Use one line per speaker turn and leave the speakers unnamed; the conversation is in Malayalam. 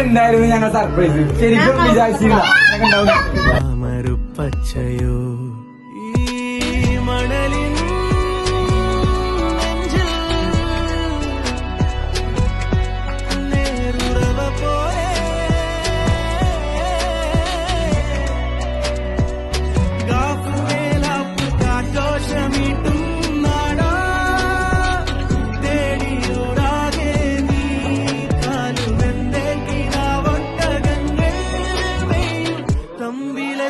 ഉണ്ടായിരുന്നു ഞങ്ങൾ സർപ്രൈസ് ശരിക്കും വിചാരിച്ചില്ല
പച്ചയോ